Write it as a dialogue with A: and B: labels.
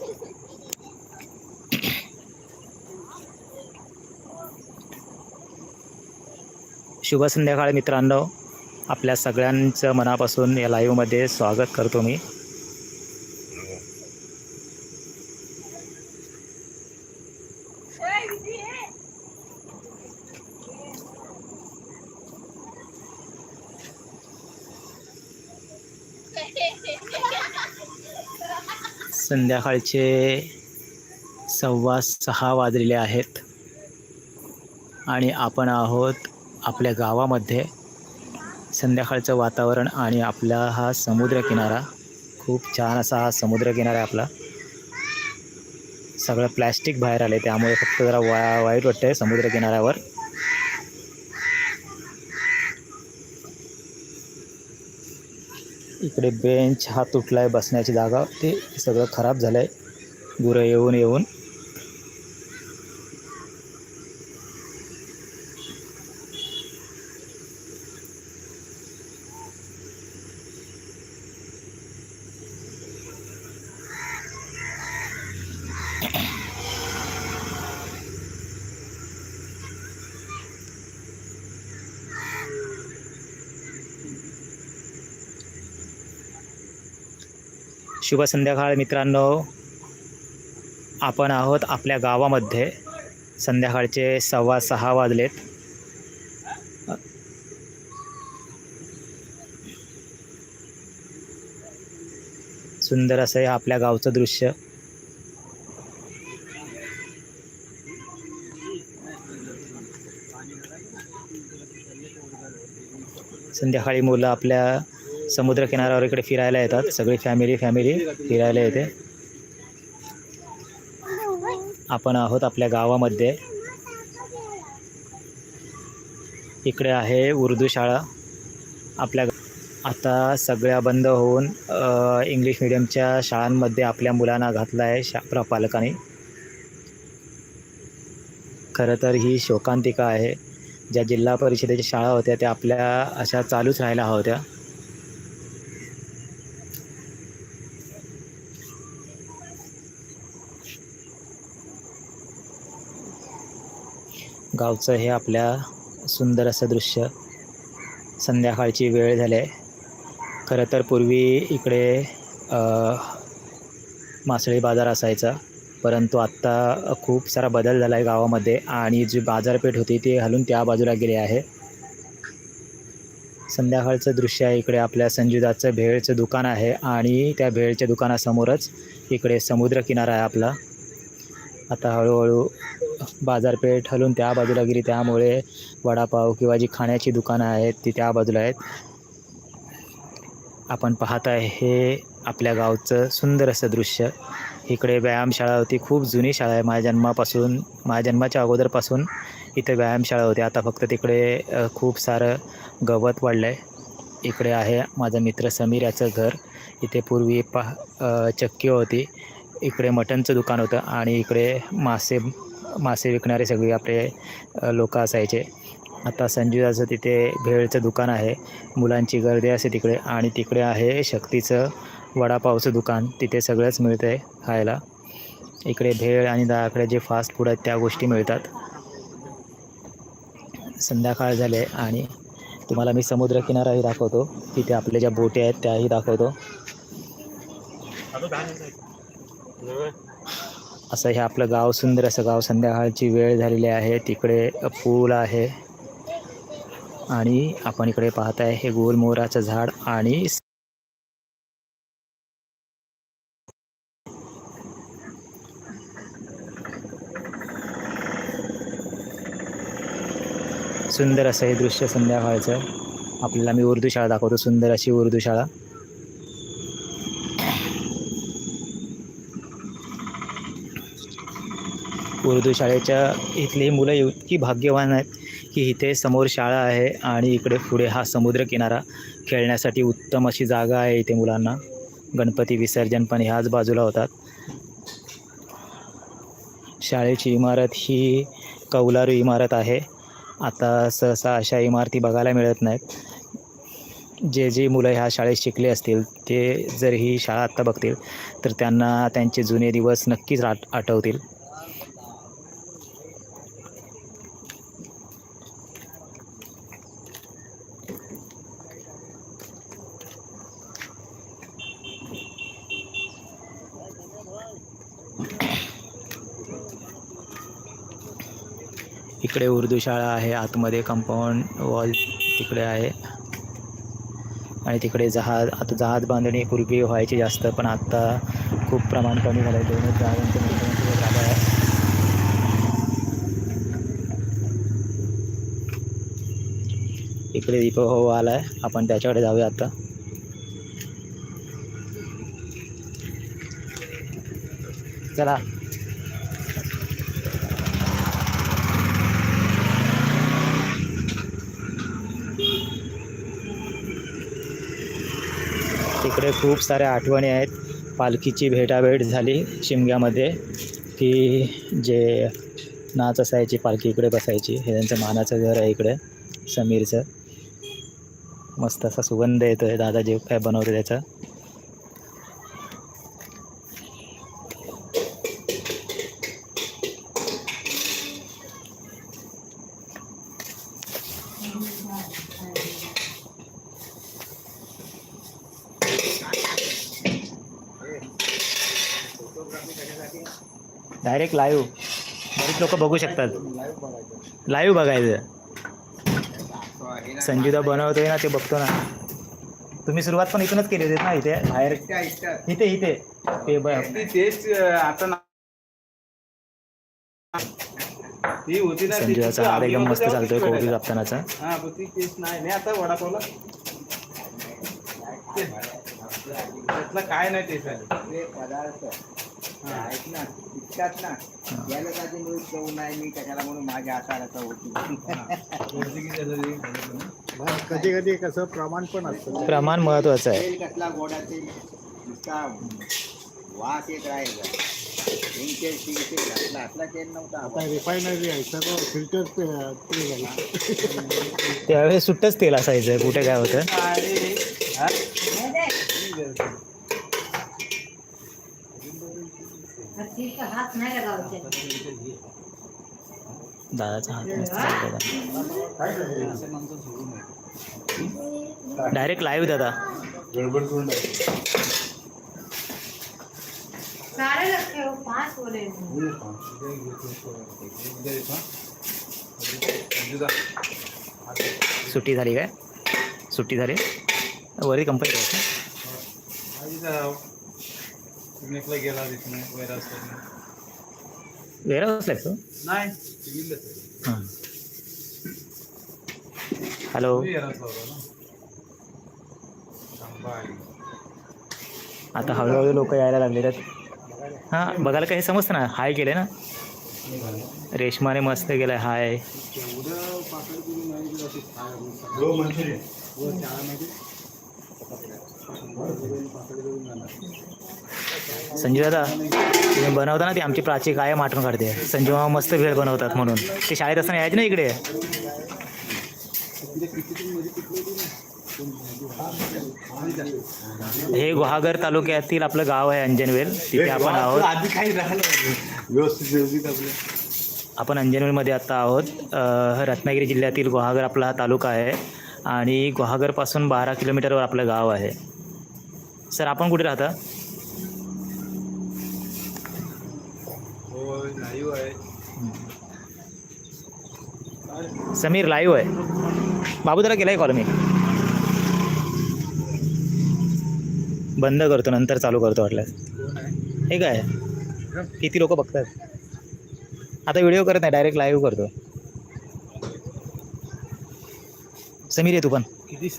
A: शुभ संध्याकाळ मित्रांनो. आपल्या सगळ्यांचं मनापासून या लाईव्हमध्ये स्वागत करतो मी. संध्याकाळचे सव्वा सहा वाजलेले आहेत. आणि आपण आहोत आपल्या गावामध्ये. संध्याकाळचं वातावरण आणि आपला हा समुद्रकिनारा. खूप छान असा हा समुद्रकिनारा आहे आपला. सगळं प्लॅस्टिक बाहेर आले त्यामुळे फक्त जरा वा वाईट वाटतं आहे समुद्रकिनाऱ्यावर. इकडे बेंच हा तुटला आहे बसण्याची जागा. ते सगळं खराब झालं आहे गुरं येऊन येऊन. शुभ संध्याकाळ मित्रांनो. आपण आहोत आपल्या गावामध्ये. संध्याकाळचे सव्वा सहा वाजलेत. सुंदर असं हे आपल्या गावचं दृश्य. संध्याकाळी मुलं आपल्या समुद्र किनाऱ्यावर इकडे फिरायला येतात. सगळी फॅमिली फॅमिली फिरायला येते. आपण आहोत आपल्या गावामध्ये. इकडे आहे उर्दू शाळा. आपल्या आता सगळ्या बंद होऊन इंग्लिश मिडियमच्या शाळांमध्ये आपल्या मुलांना घातला आहे शा पालकांनी खरं तर ही शोकांतिका आहे. ज्या जिल्हा परिषदेच्या शाळा होत्या त्या आपल्या अशा चालूच राहायला हव्या होत्या. गावचं हे आपल्या सुंदर असं दृश्य संध्याकाळची वेळ झाली. आहे खरं तर पूर्वी इकडे मासळी बाजार असायचा. परंतु आत्ता खूप सारा बदल झाला आहे गावामध्ये आणि जी बाजारपेठ होती ती हलून त्या बाजूला गेली आहे. संध्याकाळचं दृश्य आहे इकडे आपल्या संजुदाचं भेळचं दुकान आहे आणि त्या भेळच्या दुकानासमोरच इकडे समुद्रकिनारा आहे आपला. आता हळूहळू बाजारपेठ हलून त्या बाजूला गेली. त्यामुळे वडापाव किंवा जी खाण्याची दुकानं आहेत ती त्या बाजूला आहेत. आपण पाहत आहे हे आपल्या गावचं सुंदर असं दृश्य. इकडे व्यायामशाळा होती खूप जुनी शाळा आहे. माझ्या जन्मापासून माझ्या जन्माच्या अगोदरपासून इथे व्यायामशाळा होती. आता फक्त तिकडे खूप सारं गवत वाढलं आहे इकडे आहे माझा मित्र समीर याचं घर. इथे पूर्वी पा चक्की होती. इकडे मटनचं दुकान होतं आणि इकडे मासे मासे विकणारे सगळे आपले लोक असायचे. आता संजीवाचं तिथे भेळचं दुकान आहे. मुलांची गर्दी असते तिकडे आणि तिकडे आहे शक्तीचं वडापावचं दुकान. तिथे सगळंच मिळतं आहे खायला. इकडे भेळ आणि दहाकडे जे फास्ट फूड आहेत त्या गोष्टी मिळतात. संध्याकाळ झाले आणि तुम्हाला मी समुद्रकिनाराही दाखवतो. तिथे आपल्या ज्या बोटी आहेत त्याही दाखवतो. असं हे आपलं गाव सुंदर असं गाव संध्याकाळची वेळ झालेली आहे. तिकडे पूल आहे. आणि आपण इकडे पाहत आहे हे गोलमोहराचं झाड आणि सुंदर असं हे दृश्य संध्याकाळचं. आपल्याला मी उर्दू शाळा दाखवतो. सुंदर अशी उर्दू शाळा. उर्दू शाळेच्या इथली मुलं इतकी भाग्यवान आहेत की इथे समोर शाळा आहे आणि इकडे पुढे हा समुद्रकिनारा खेळण्यासाठी उत्तम अशी जागा आहे इथे मुलांना. गणपती विसर्जन पण ह्याच बाजूला होतात. शाळेची इमारत ही कौलारू इमारत आहे. आता सहसा अशा इमारती बघायला मिळत नाहीत. जे जे मुलं ह्या शाळेत शिकले असतील ते जर ही शाळा आत्ता बघतील तर त्यांना त्यांचे जुने दिवस नक्कीच आठ आठवतील इकडे उर्दू शाळा आहे आतमध्ये कंपाऊंड वॉल तिकडे आहे. आणि तिकडे जहाज आता जहाज बांधणी पूर्वी व्हायची जास्त पण आत्ता खूप प्रमाण कमी झालं आहे दोनच जहाजांचं झालं आहे. इकडे दीपभाऊ आला आहे. आपण त्याच्याकडे जाऊया आता. चला. तिकडे खूप साऱ्या आठवणी आहेत. पालखीची भेटाभेट झाली शिमग्यामध्ये की जे नाच असायची पालखी इकडे बसायची. हे त्यांचं मानाचं घर आहे इकडे समीरचं. मस्त असा सुगंध येतो आहे दादा जे काय बनवतो त्याचा? डायरेक्ट लाईव्ह बरीच लोक बघू शकतात. लाईव्ह बघायचं. संजूदा बनवतोय ना ते बघतो ना. तुम्ही सुरुवात पण इथूनच केली होती ना इथे? बाहेर? इथे इथे. ते
B: तेच आता ती होती ना
A: एकदम मस्त चालतोय कोबी कापतानाचा
B: हा पण ती तेच नाही नाही आता वडापावला. ते- त्यातलं काय नाही ते
C: पदार्थ ते आहेत ना इतकाच ना याला का ते नाही मी कशाला म्हणून माझ्या हाताला होती.
D: कधी कधी कसं प्रमाण पण असतं.
A: प्रमाण महत्वाचं आहे.
C: तेल कसला गोडा नुसता वास येत
D: आहे
A: त्यावेळेस सुट्टच तेल असायचं कुठे काय होतं
B: अरे हा?
E: हात नाही लगावचे
A: दादाचा हात डायरेक्ट लाईव्ह दादा.
E: हो पांच बोले.
A: सुट्टी झाली काय? सुट्टी झाली? वरी कंपनी
B: गेला तिथनं
A: तू?
B: नाही.
A: हां. हॅलो.
B: ना. थांबा.
A: आता हळूहळू लोक यायला लागलेले आहेत हां बघायला काही समजतं ना. हाय केले ना? रेशमाने मस्त केलं हाय. संजू दादा तुम्ही बनवता ना ती आमची प्राची कायम आठवण काढते. संजू मामा मस्त भेळ बनवतात म्हणून. ते शाळेत असताना यायचे ना इकडे? हे गुहागर तालुक्यातील आपलं गाव आहे अंजनवेल. तिथे आपण आहोत.
B: आधी काही. व्यवस्थित
A: आपण अंजनवेलमध्ये आत्ता आहोत. रत्नागिरी जिल्ह्यातील गुहागर आपला हा तालुका आहे. आणि गुहागरपासून बारा किलोमीटरवर आपलं गाव आहे. सर आपण कुठे राहता
B: हो लाईव्ह आहे
A: समीर लाईव्ह आहे. बाबू त्याला केलाय आहे कॉल मी. बंद करतो नंतर चालू करतो वाटल्यास हे काय? किती लोक बघतात? आता व्हिडिओ करत नाही डायरेक्ट लाईव्ह करतो. समीर आहे तू पण.
B: किती